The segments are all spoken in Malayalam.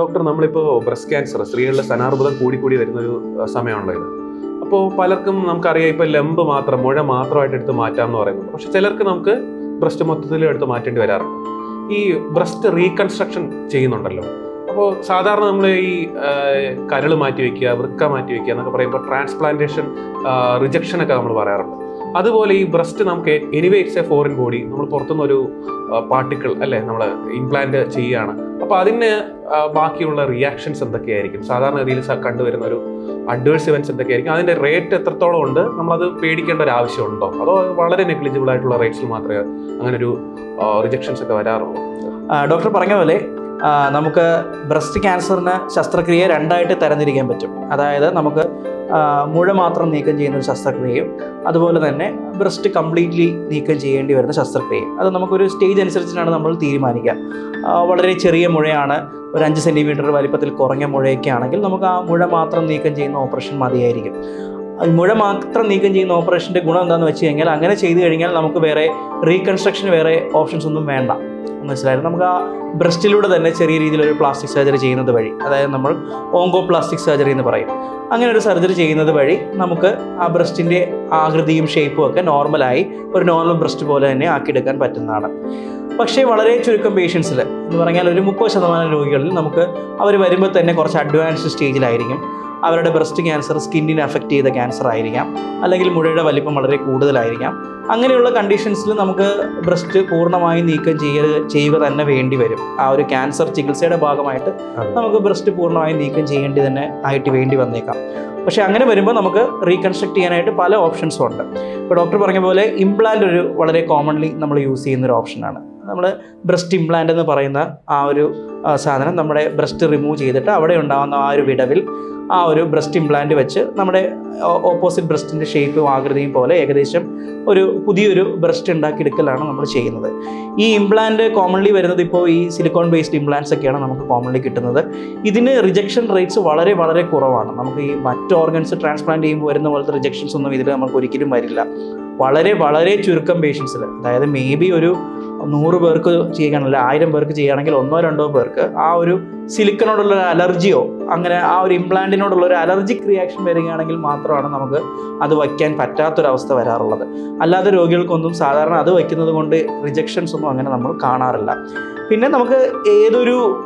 ഡോക്ടർ നമ്മളിപ്പോൾ ബ്രസ്റ്റ് ക്യാൻസർ സ്ത്രീകളുടെ സ്ഥാനാർബുദം കൂടി വരുന്ന ഒരു സമയമാണല്ലോ ഇത്. അപ്പോൾ പലർക്കും നമുക്കറിയാം ഇപ്പോൾ ലെമ്പ് മാത്രം മുഴ മാത്രമായിട്ട് എടുത്ത് മാറ്റാം എന്ന് പറയുന്നത് പക്ഷെ ചിലർക്ക് നമുക്ക് ബ്രസ്റ്റ് മൊത്തത്തിൽ എടുത്ത് മാറ്റേണ്ടി വരാറുണ്ട്. ഈ ബ്രസ്റ്റ് റീകൺസ്ട്രക്ഷൻ ചെയ്യുന്നുണ്ടല്ലോ. അപ്പോൾ സാധാരണ നമ്മൾ ഈ കരൾ മാറ്റി വയ്ക്കുക വൃക്ക മാറ്റി വയ്ക്കുക എന്നൊക്കെ പറയുമ്പോൾ ട്രാൻസ്പ്ലാന്റേഷൻ റിജക്ഷൻ ഒക്കെ നമ്മൾ പറയാറുണ്ട്. അതുപോലെ ഈ ബ്രസ്റ്റ് നമുക്ക് anyway it's a foreign body നമ്മൾ പുറത്തുനിന്ന് ഒരു പാർട്ടിക്കിൾ അല്ലേ നമ്മൾ ഇംപ്ലാന്റ് ചെയ്യുകയാണ്. അപ്പോൾ അതിന് ബാക്കിയുള്ള റിയാക്ഷൻസ് എന്തൊക്കെയായിരിക്കും? സാധാരണ രീതിയിൽ കണ്ടുവരുന്ന ഒരു അഡ്വേഴ്സ് ഇവൻസ് എന്തൊക്കെയായിരിക്കും? അതിന്റെ റേറ്റ് എത്രത്തോളം ഉണ്ട്? നമ്മളത് പേടിക്കേണ്ട ഒരു ആവശ്യമുണ്ടോ? അതോ വളരെ നെഗ്ലിജിബിൾ ആയിട്ടുള്ള റേറ്റ്സിൽ മാത്രമേ അങ്ങനെ ഒരു റിജക്ഷൻസ് ഒക്കെ വരാറുള്ളൂ? ഡോക്ടർ പറഞ്ഞ പോലെ നമുക്ക് ബ്രസ്റ്റ് ക്യാൻസറിന് ശസ്ത്രക്രിയ രണ്ടായിട്ട് തരംതിരിക്കാൻ പറ്റും. അതായത് നമുക്ക് മുഴ മാത്രം നീക്കം ചെയ്യുന്ന ഒരു ശസ്ത്രക്രിയയും അതുപോലെ തന്നെ ബ്രസ്റ്റ് കംപ്ലീറ്റ്ലി നീക്കം ചെയ്യേണ്ടി വരുന്ന ശസ്ത്രക്രിയയും. അത് നമുക്കൊരു സ്റ്റേജ് അനുസരിച്ചിട്ടാണ് നമ്മൾ തീരുമാനിക്കുക. വളരെ ചെറിയ മുഴയാണ് ഒരു അഞ്ച് സെന്റിമീറ്റർ വലിപ്പത്തിൽ കുറഞ്ഞ മുഴയൊക്കെ ആണെങ്കിൽ നമുക്ക് ആ മുഴ മാത്രം നീക്കം ചെയ്യുന്ന ഓപ്പറേഷൻ മതിയായിരിക്കും. മുഴ മാത്രം നീക്കം ചെയ്യുന്ന ഓപ്പറേഷന്റെ ഗുണം എന്താണെന്ന് വെച്ച് കഴിഞ്ഞാൽ അങ്ങനെ ചെയ്തു കഴിഞ്ഞാൽ നമുക്ക് വേറെ റീകൺസ്ട്രക്ഷൻ വേറെ ഓപ്ഷൻസ് ഒന്നും വേണ്ട. മനസ്സിലായത്? നമുക്ക് ആ ബ്രസ്റ്റിലൂടെ തന്നെ ചെറിയ രീതിയിലൊരു പ്ലാസ്റ്റിക് സർജറി ചെയ്യുന്നത് വഴി അതായത് നമ്മൾ ഓങ്കോ പ്ലാസ്റ്റിക് സർജറി എന്ന് പറയും. അങ്ങനെ ഒരു സർജറി ചെയ്യുന്നത് വഴി നമുക്ക് ആ ബ്രസ്റ്റിന്റെ ആകൃതിയും ഷേപ്പും ഒക്കെ നോർമലായി ഒരു നോർമൽ ബ്രസ്റ്റ് പോലെ തന്നെ ആക്കിയെടുക്കാൻ പറ്റുന്നതാണ്. പക്ഷേ വളരെ ചുരുക്കം പേഷ്യൻസിൽ എന്ന് പറഞ്ഞാൽ ഒരു മുപ്പത് ശതമാനം രോഗികളിൽ നമുക്ക് അവർ വരുമ്പോൾ തന്നെ കുറച്ച് അഡ്വാൻസ്ഡ് സ്റ്റേജിലായിരിക്കും അവരുടെ ബ്രസ്റ്റ് ക്യാൻസർ സ്കിന്നിനെ അഫക്റ്റ് ചെയ്ത ക്യാൻസർ ആയിരിക്കാം. അല്ലെങ്കിൽ മുഴയുടെ വലിപ്പം വളരെ കൂടുതലായിരിക്കാം. അങ്ങനെയുള്ള കണ്ടീഷൻസിൽ നമുക്ക് ബ്രസ്റ്റ് പൂർണമായി നീക്കം ചെയ്യ ചെയ്യുക തന്നെ വേണ്ടി വരും. ആ ഒരു ക്യാൻസർ ചികിത്സയുടെ ഭാഗമായിട്ട് നമുക്ക് ബ്രസ്റ്റ് പൂർണമായി നീക്കം ചെയ്യേണ്ടി തന്നെ ആയിട്ട് വേണ്ടി വന്നേക്കാം. പക്ഷേ അങ്ങനെ വരുമ്പോൾ നമുക്ക് റീകൺസ്ട്രക്ട് ചെയ്യാനായിട്ട് പല ഓപ്ഷൻസും ഉണ്ട്. ഇപ്പോൾ ഡോക്ടർ പറഞ്ഞ പോലെ ഇംപ്ലാന്റ് ഒരു വളരെ കോമൺലി നമ്മൾ യൂസ് ചെയ്യുന്ന ഒരു ഓപ്ഷനാണ് നമ്മൾ ബ്രസ്റ്റ് ഇംപ്ലാന്റ് എന്ന് പറയുന്ന ആ ഒരു സാധനം നമ്മുടെ ബ്രസ്റ്റ് റിമൂവ് ചെയ്തിട്ട് അവിടെ ഉണ്ടാകുന്ന ആ ഒരു വിടവിൽ ആ ഒരു ബ്രസ്റ്റ് ഇംപ്ലാന്റ് വെച്ച് നമ്മുടെ ഓപ്പോസിറ്റ് ബ്രസ്റ്റിന്റെ ഷേപ്പും ആകൃതിയും പോലെ ഏകദേശം ഒരു പുതിയൊരു ബ്രസ്റ്റ് ഉണ്ടാക്കിയെടുക്കലാണ് നമ്മൾ ചെയ്യുന്നത്. ഈ ഇംപ്ലാന്റ് കോമൺലി വരുന്നത് ഇപ്പോൾ ഈ സിലിക്കോൺ ബേസ്ഡ് ഇംപ്ലാന്റ്സ് ഒക്കെയാണ് നമുക്ക് കോമൺലി കിട്ടുന്നത്. ഇതിന് റിജക്ഷൻ റേറ്റ്സ് വളരെ വളരെ കുറവാണ്. നമുക്ക് ഈ മറ്റ് ഓർഗൻസ് ട്രാൻസ്പ്ലാന്റ് ചെയ്യുമ്പോൾ വരുന്ന പോലത്തെ റിജക്ഷൻസ് ഒന്നും ഇതിൽ നമുക്ക് ഒരിക്കലും വരില്ല. വളരെ വളരെ ചുരുക്കം പേഷ്യൻസിൽ അതായത് മേ ബി ഒരു നൂറ് പേർക്ക് ചെയ്യുകയാണെങ്കിൽ ആയിരം പേർക്ക് ചെയ്യുകയാണെങ്കിൽ ഒന്നോ രണ്ടോ പേർക്ക് ആ ഒരു സിലിക്കനോടുള്ള ഒരു അലർജിയോ അങ്ങനെ ആ ഒരു ഇംപ്ലാന്റിനോടുള്ള ഒരു അലർജിക് റിയാക്ഷൻ വരികയാണെങ്കിൽ മാത്രമാണ് നമുക്ക് അത് വയ്ക്കാൻ പറ്റാത്തൊരവസ്ഥ വരാറുള്ളത്. അല്ലാതെ രോഗികൾക്കൊന്നും സാധാരണ അത് വയ്ക്കുന്നത് കൊണ്ട് റിജക്ഷൻസ് ഒന്നും അങ്ങനെ നമ്മൾ കാണാറില്ല. പിന്നെ നമുക്ക് ഏതൊരു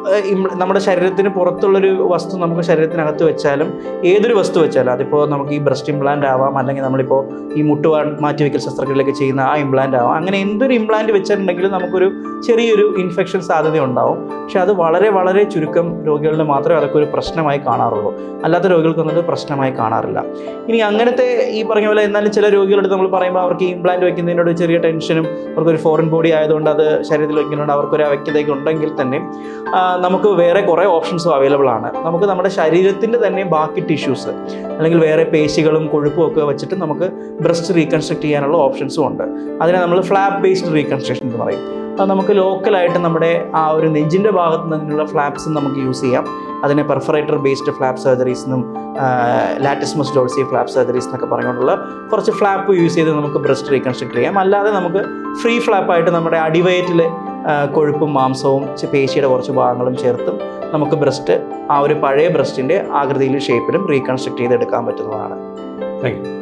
നമ്മുടെ ശരീരത്തിന് പുറത്തുള്ളൊരു വസ്തു നമുക്ക് ശരീരത്തിനകത്ത് വെച്ചാലും ഏതൊരു വസ്തു വെച്ചാലും അതിപ്പോൾ നമുക്ക് ഈ ബ്രസ്റ്റ് ഇംപ്ലാന്റ് ആവാം അല്ലെങ്കിൽ നമ്മളിപ്പോൾ ഈ മുട്ടുവാൻ മാറ്റിവെക്കൽ ശസ്ത്രക്രിയയിലൊക്കെ ചെയ്യുന്ന ആ ഇംപ്ലാന്റ് ആവാം. അങ്ങനെ എന്തൊരു ഇംപ്ലാന്റ് വെച്ചിട്ടുണ്ടെങ്കിലും നമുക്കൊരു ചെറിയൊരു ഇൻഫെക്ഷൻ സാധ്യത ഉണ്ടാവും പക്ഷെ അത് വളരെ വളരെ ചുരുക്കം രോഗികളിൽ മാത്രമേ അതൊക്കെ ഒരു പ്രശ്നമായി കാണാറുള്ളൂ. അല്ലാത്ത രോഗികൾക്കൊന്നും അത് പ്രശ്നമായി കാണാറില്ല. ഇനി അങ്ങനത്തെ ഈ പറഞ്ഞ പോലെ എന്നാലും ചില രോഗികളുടെ നമ്മൾ പറയുമ്പോൾ അവർക്ക് ഇംപ്ലാന്റ് വയ്ക്കുന്നതിനോട് ചെറിയ ടെൻഷനും അവർക്കൊരു ഫോറിൻ ബോഡി ആയതുകൊണ്ട് അത് ശരീരത്തിൽ വെക്കുന്നതുകൊണ്ട് അവർക്കൊരു അവ്യക്തതയൊക്കെ ഉണ്ടെങ്കിൽ തന്നെ നമുക്ക് വേറെ കുറേ ഓപ്ഷൻസും അവൈലബിൾ ആണ്. നമുക്ക് നമ്മുടെ ശരീരത്തിന്റെ തന്നെ ബാക്കി ടിഷ്യൂസ് അല്ലെങ്കിൽ വേറെ പേശികളും കൊഴുപ്പും ഒക്കെ വെച്ചിട്ട് നമുക്ക് ബ്രസ്റ്റ് റീകൺസ്ട്രക്ട് ചെയ്യാനുള്ള ഓപ്ഷൻസും ഉണ്ട്. അതിനെ നമ്മൾ ഫ്ലാപ്പ് ബേസ്ഡ് റീകൺസ്ട്രക്ഷൻ എന്ന് പറയും. നമുക്ക് ലോക്കലായിട്ട് നമ്മുടെ ആ ഒരു നെഞ്ചിന്റെ ഭാഗത്ത് നിന്നുള്ള ഫ്ലാപ്സ് നമുക്ക് യൂസ് ചെയ്യാം. അതിനെ പെർഫറേറ്റർ ബേസ്ഡ് ഫ്ലാപ്പ് സർജറീസ് എന്നും ലാറ്റിസ്മസ് ഡോൾസി ഫ്ലാപ്പ് സർജറീസ് എന്നൊക്കെ പറഞ്ഞുകൊണ്ടുള്ള കുറച്ച് ഫ്ലാപ്പ് യൂസ് ചെയ്ത് നമുക്ക് ബ്രസ്റ്റ് റീകൺസ്ട്രക്ട് ചെയ്യാം. അല്ലാതെ നമുക്ക് ഫ്രീ ഫ്ലാപ്പായിട്ട് നമ്മുടെ അടിവയറ്റിൽ കൊഴുപ്പും മാംസവും പേശിയുടെ കുറച്ച് ഭാഗങ്ങളും ചേർത്തും നമുക്ക് ബ്രസ്റ്റ് ആ ഒരു പഴയ ബ്രസ്റ്റിന്റെ ആകൃതിയിലും ഷേപ്പിലും റീകൺസ്ട്രക്ട് ചെയ്തെടുക്കാൻ പറ്റുന്നതാണ്. Thank you